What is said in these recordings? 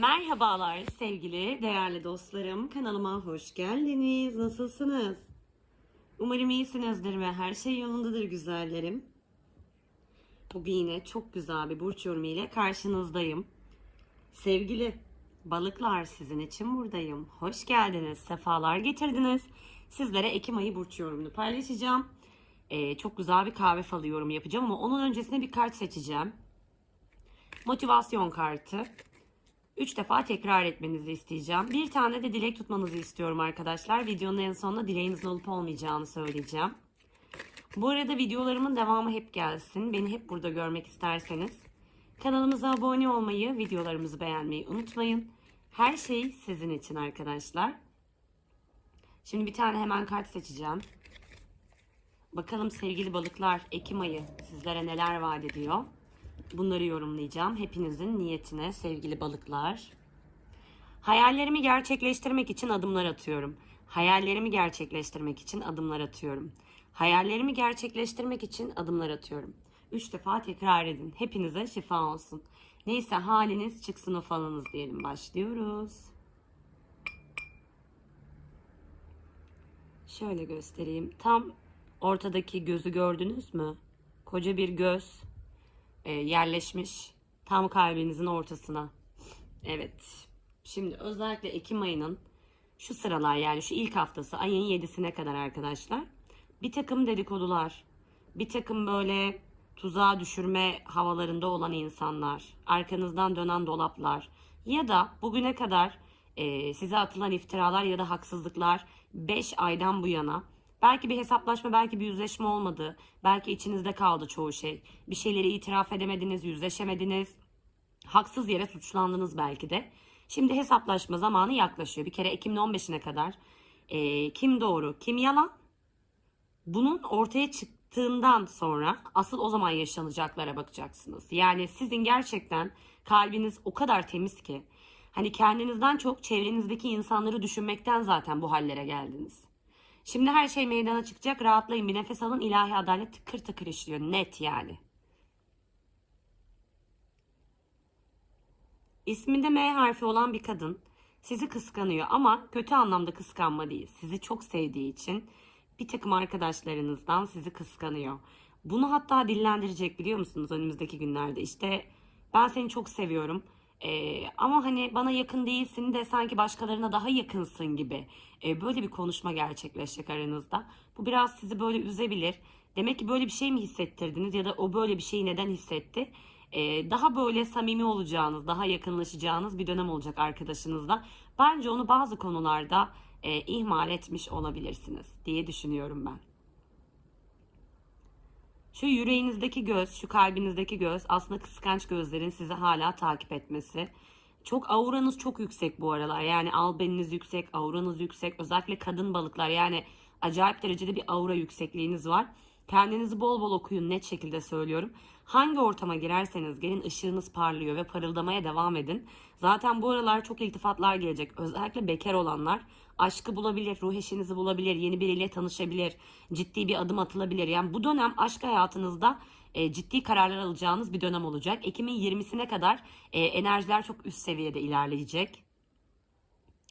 Merhabalar sevgili değerli dostlarım. Kanalıma hoş geldiniz. Nasılsınız? Umarım iyisinizdir ve her şey yolundadır güzellerim. Bugün yine çok güzel bir burç yorumu ile karşınızdayım. Sevgili balıklar sizin için buradayım. Hoş geldiniz, sefalar getirdiniz. Sizlere Ekim ayı burç yorumunu paylaşacağım. Ee, çok güzel bir kahve falı yorumu yapacağım ama onun öncesinde bir kart seçeceğim. Motivasyon kartı. Üç defa tekrar etmenizi isteyeceğim. Bir tane de dilek tutmanızı istiyorum arkadaşlar. Videonun en sonunda dileğinizin olup olmayacağını söyleyeceğim. Bu arada videolarımın devamı hep gelsin. Beni hep burada görmek isterseniz. Kanalımıza abone olmayı, videolarımızı beğenmeyi unutmayın. Her şey sizin için arkadaşlar. Şimdi bir tane hemen kart seçeceğim. Bakalım sevgili balıklar Ekim ayı sizlere neler vaat ediyor. Bunları yorumlayacağım. Hepinizin niyetine sevgili balıklar. Hayallerimi gerçekleştirmek için adımlar atıyorum. Hayallerimi gerçekleştirmek için adımlar atıyorum. Hayallerimi gerçekleştirmek için adımlar atıyorum. Üç defa tekrar edin. Hepinize şifa olsun. Neyse haliniz çıksın o falınız diyelim. Başlıyoruz. Şöyle göstereyim. Tam ortadaki gözü gördünüz mü? Koca bir göz e, yerleşmiş tam kalbinizin ortasına. Evet. Şimdi özellikle Ekim ayının şu sıralar yani şu ilk haftası ayın 7'sine kadar arkadaşlar bir takım dedikodular, bir takım böyle tuzağa düşürme havalarında olan insanlar, arkanızdan dönen dolaplar ya da bugüne kadar e, size atılan iftiralar ya da haksızlıklar 5 aydan bu yana Belki bir hesaplaşma, belki bir yüzleşme olmadı. Belki içinizde kaldı çoğu şey. Bir şeyleri itiraf edemediniz, yüzleşemediniz. Haksız yere suçlandınız belki de. Şimdi hesaplaşma zamanı yaklaşıyor. Bir kere Ekim'in 15'ine kadar e, kim doğru, kim yalan? Bunun ortaya çıktığından sonra asıl o zaman yaşanacaklara bakacaksınız. Yani sizin gerçekten kalbiniz o kadar temiz ki hani kendinizden çok çevrenizdeki insanları düşünmekten zaten bu hallere geldiniz. Şimdi her şey meydana çıkacak. Rahatlayın bir nefes alın. İlahi adalet tıkır tıkır işliyor. Net yani. İsminde M harfi olan bir kadın sizi kıskanıyor ama kötü anlamda kıskanma değil. Sizi çok sevdiği için bir takım arkadaşlarınızdan sizi kıskanıyor. Bunu hatta dillendirecek biliyor musunuz önümüzdeki günlerde. İşte ben seni çok seviyorum. Ee, ama hani bana yakın değilsin de sanki başkalarına daha yakınsın gibi ee, böyle bir konuşma gerçekleşecek aranızda. Bu biraz sizi böyle üzebilir. Demek ki böyle bir şey mi hissettirdiniz ya da o böyle bir şeyi neden hissetti? Ee, daha böyle samimi olacağınız, daha yakınlaşacağınız bir dönem olacak arkadaşınızla. Bence onu bazı konularda e, ihmal etmiş olabilirsiniz diye düşünüyorum ben. Şu yüreğinizdeki göz, şu kalbinizdeki göz aslında kıskanç gözlerin sizi hala takip etmesi. Çok auranız çok yüksek bu aralar. Yani albeniniz yüksek, auranız yüksek. Özellikle kadın balıklar yani acayip derecede bir aura yüksekliğiniz var. Kendinizi bol bol okuyun net şekilde söylüyorum. Hangi ortama girerseniz gelin ışığınız parlıyor ve parıldamaya devam edin. Zaten bu aralar çok iltifatlar gelecek. Özellikle bekar olanlar aşkı bulabilir, ruh eşinizi bulabilir, yeni biriyle tanışabilir, ciddi bir adım atılabilir. Yani bu dönem aşk hayatınızda e, ciddi kararlar alacağınız bir dönem olacak. Ekim'in 20'sine kadar e, enerjiler çok üst seviyede ilerleyecek.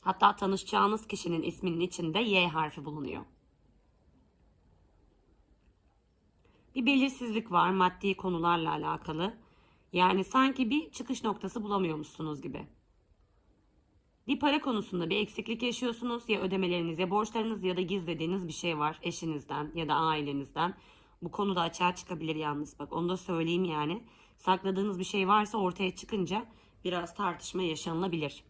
Hatta tanışacağınız kişinin isminin içinde Y harfi bulunuyor. Bir belirsizlik var maddi konularla alakalı. Yani sanki bir çıkış noktası bulamıyormuşsunuz gibi. Bir para konusunda bir eksiklik yaşıyorsunuz. Ya ödemeleriniz ya borçlarınız ya da gizlediğiniz bir şey var eşinizden ya da ailenizden. Bu konuda açığa çıkabilir yalnız bak onu da söyleyeyim yani. Sakladığınız bir şey varsa ortaya çıkınca biraz tartışma yaşanılabilir.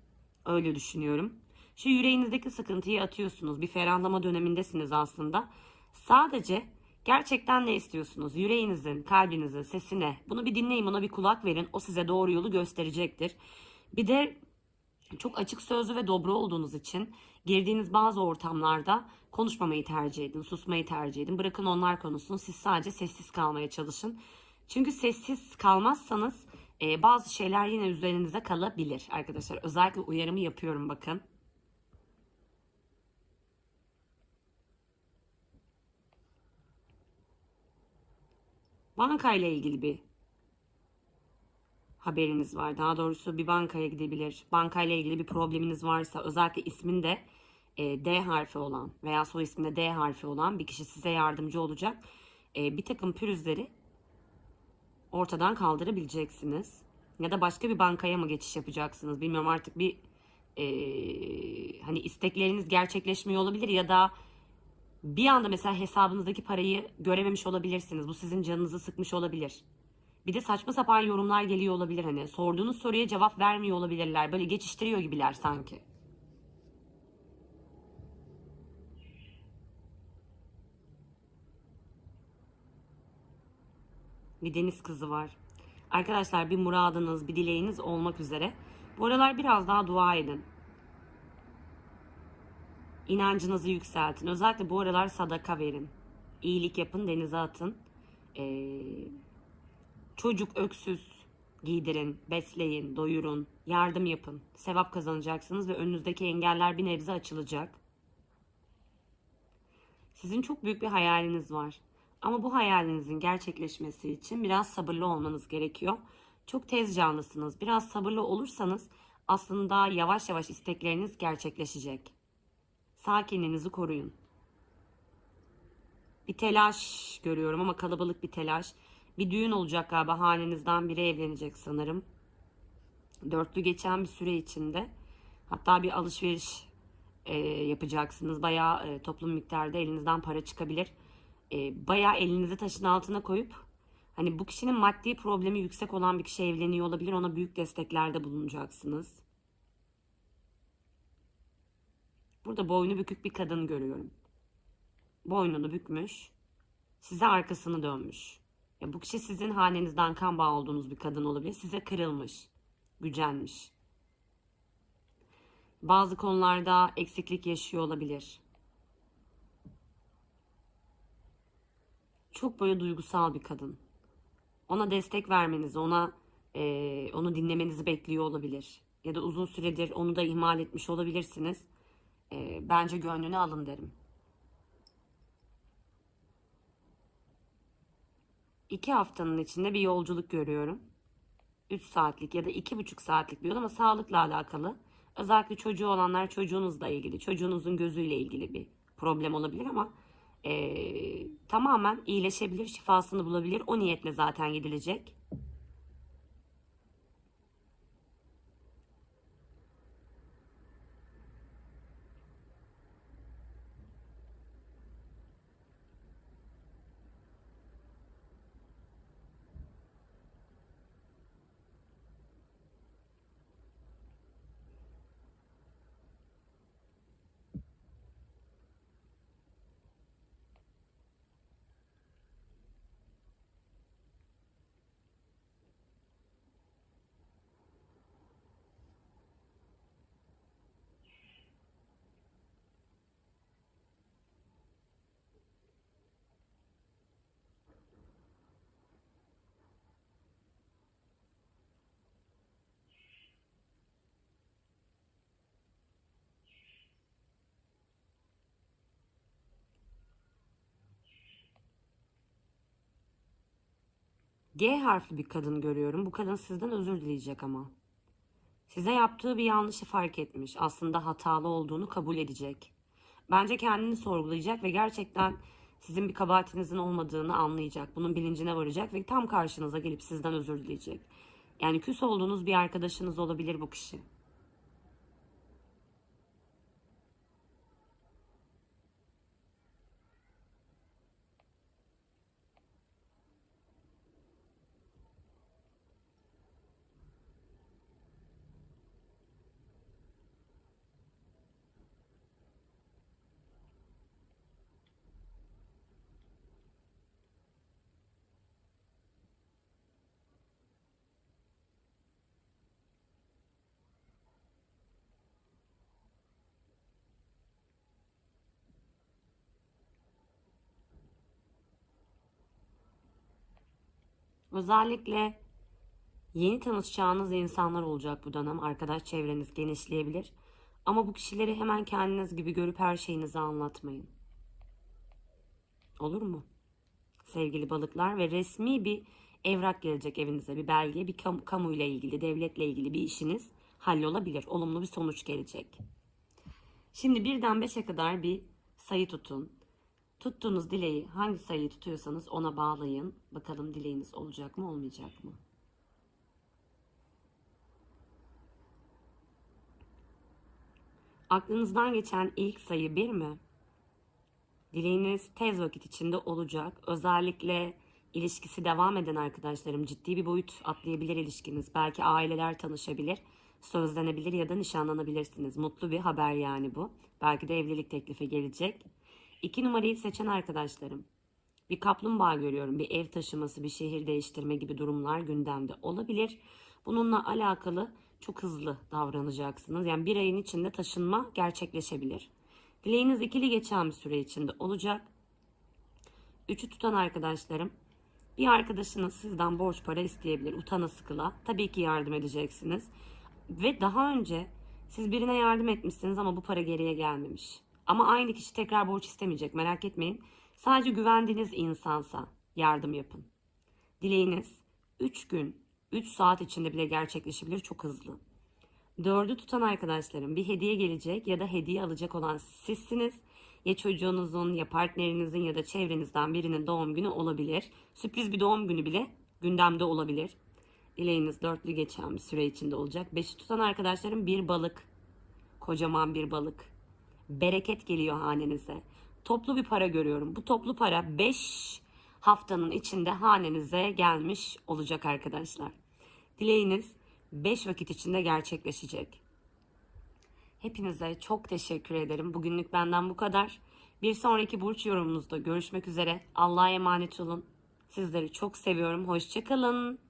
Öyle düşünüyorum. Şu yüreğinizdeki sıkıntıyı atıyorsunuz. Bir ferahlama dönemindesiniz aslında. Sadece gerçekten ne istiyorsunuz? Yüreğinizin, kalbinizin sesine. Bunu bir dinleyin, ona bir kulak verin. O size doğru yolu gösterecektir. Bir de çok açık sözlü ve dobro olduğunuz için girdiğiniz bazı ortamlarda konuşmamayı tercih edin, susmayı tercih edin. Bırakın onlar konuşsun. Siz sadece sessiz kalmaya çalışın. Çünkü sessiz kalmazsanız e, bazı şeyler yine üzerinize kalabilir arkadaşlar. Özellikle uyarımı yapıyorum bakın. Banka ile ilgili bir haberiniz var. Daha doğrusu bir bankaya gidebilir. Bankayla ilgili bir probleminiz varsa özellikle isminde e, D harfi olan veya soy isminde D harfi olan bir kişi size yardımcı olacak. E, bir takım pürüzleri ortadan kaldırabileceksiniz. Ya da başka bir bankaya mı geçiş yapacaksınız? Bilmiyorum artık bir e, hani istekleriniz gerçekleşmiyor olabilir ya da bir anda mesela hesabınızdaki parayı görememiş olabilirsiniz. Bu sizin canınızı sıkmış olabilir. Bir de saçma sapan yorumlar geliyor olabilir hani. Sorduğunuz soruya cevap vermiyor olabilirler. Böyle geçiştiriyor gibiler sanki. Bir deniz kızı var. Arkadaşlar bir muradınız, bir dileğiniz olmak üzere. Bu aralar biraz daha dua edin. İnancınızı yükseltin. Özellikle bu aralar sadaka verin. İyilik yapın, denize atın. Ee, çocuk öksüz giydirin, besleyin, doyurun, yardım yapın. Sevap kazanacaksınız ve önünüzdeki engeller bir nebze açılacak. Sizin çok büyük bir hayaliniz var. Ama bu hayalinizin gerçekleşmesi için biraz sabırlı olmanız gerekiyor. Çok tez canlısınız. Biraz sabırlı olursanız aslında yavaş yavaş istekleriniz gerçekleşecek. Sakinliğinizi koruyun. Bir telaş görüyorum ama kalabalık bir telaş. Bir düğün olacak galiba. Hanenizden biri evlenecek sanırım. Dörtlü geçen bir süre içinde. Hatta bir alışveriş e, yapacaksınız. Bayağı e, toplum miktarda elinizden para çıkabilir. E, bayağı elinizi taşın altına koyup hani bu kişinin maddi problemi yüksek olan bir kişi evleniyor olabilir. Ona büyük desteklerde bulunacaksınız. Burada boynu bükük bir kadın görüyorum. Boynunu bükmüş. Size arkasını dönmüş. Ya bu kişi sizin hanenizden kan bağı olduğunuz bir kadın olabilir. Size kırılmış, gücenmiş. Bazı konularda eksiklik yaşıyor olabilir. Çok böyle duygusal bir kadın. Ona destek vermenizi, ona e, onu dinlemenizi bekliyor olabilir. Ya da uzun süredir onu da ihmal etmiş olabilirsiniz. E, bence gönlünü alın derim. iki haftanın içinde bir yolculuk görüyorum. 3 saatlik ya da 2,5 saatlik bir yol ama sağlıkla alakalı. Özellikle çocuğu olanlar çocuğunuzla ilgili, çocuğunuzun gözüyle ilgili bir problem olabilir ama ee, tamamen iyileşebilir, şifasını bulabilir. O niyetle zaten gidilecek. G harfli bir kadın görüyorum. Bu kadın sizden özür dileyecek ama. Size yaptığı bir yanlışı fark etmiş. Aslında hatalı olduğunu kabul edecek. Bence kendini sorgulayacak ve gerçekten sizin bir kabahatinizin olmadığını anlayacak. Bunun bilincine varacak ve tam karşınıza gelip sizden özür dileyecek. Yani küs olduğunuz bir arkadaşınız olabilir bu kişi. Özellikle yeni tanışacağınız insanlar olacak bu dönem. Arkadaş çevreniz genişleyebilir. Ama bu kişileri hemen kendiniz gibi görüp her şeyinizi anlatmayın. Olur mu? Sevgili balıklar ve resmi bir evrak gelecek evinize bir belge, bir kamu, kamuyla ilgili, devletle ilgili bir işiniz hallolabilir. Olumlu bir sonuç gelecek. Şimdi birden 5'e kadar bir sayı tutun. Tuttuğunuz dileği hangi sayıyı tutuyorsanız ona bağlayın. Bakalım dileğiniz olacak mı olmayacak mı? Aklınızdan geçen ilk sayı bir mi? Dileğiniz tez vakit içinde olacak. Özellikle ilişkisi devam eden arkadaşlarım ciddi bir boyut atlayabilir ilişkiniz. Belki aileler tanışabilir, sözlenebilir ya da nişanlanabilirsiniz. Mutlu bir haber yani bu. Belki de evlilik teklifi gelecek. İki numarayı seçen arkadaşlarım. Bir kaplumbağa görüyorum. Bir ev taşıması, bir şehir değiştirme gibi durumlar gündemde olabilir. Bununla alakalı çok hızlı davranacaksınız. Yani bir ayın içinde taşınma gerçekleşebilir. Dileğiniz ikili geçen bir süre içinde olacak. Üçü tutan arkadaşlarım. Bir arkadaşınız sizden borç para isteyebilir. Utana sıkıla. Tabii ki yardım edeceksiniz. Ve daha önce siz birine yardım etmişsiniz ama bu para geriye gelmemiş. Ama aynı kişi tekrar borç istemeyecek merak etmeyin. Sadece güvendiğiniz insansa yardım yapın. Dileğiniz 3 gün, 3 saat içinde bile gerçekleşebilir çok hızlı. Dördü tutan arkadaşlarım bir hediye gelecek ya da hediye alacak olan sizsiniz. Ya çocuğunuzun ya partnerinizin ya da çevrenizden birinin doğum günü olabilir. Sürpriz bir doğum günü bile gündemde olabilir. Dileğiniz dörtlü geçen bir süre içinde olacak. Beşi tutan arkadaşlarım bir balık. Kocaman bir balık. Bereket geliyor hanenize. Toplu bir para görüyorum. Bu toplu para 5 haftanın içinde hanenize gelmiş olacak arkadaşlar. Dileğiniz 5 vakit içinde gerçekleşecek. Hepinize çok teşekkür ederim. Bugünlük benden bu kadar. Bir sonraki burç yorumunuzda görüşmek üzere. Allah'a emanet olun. Sizleri çok seviyorum. Hoşçakalın.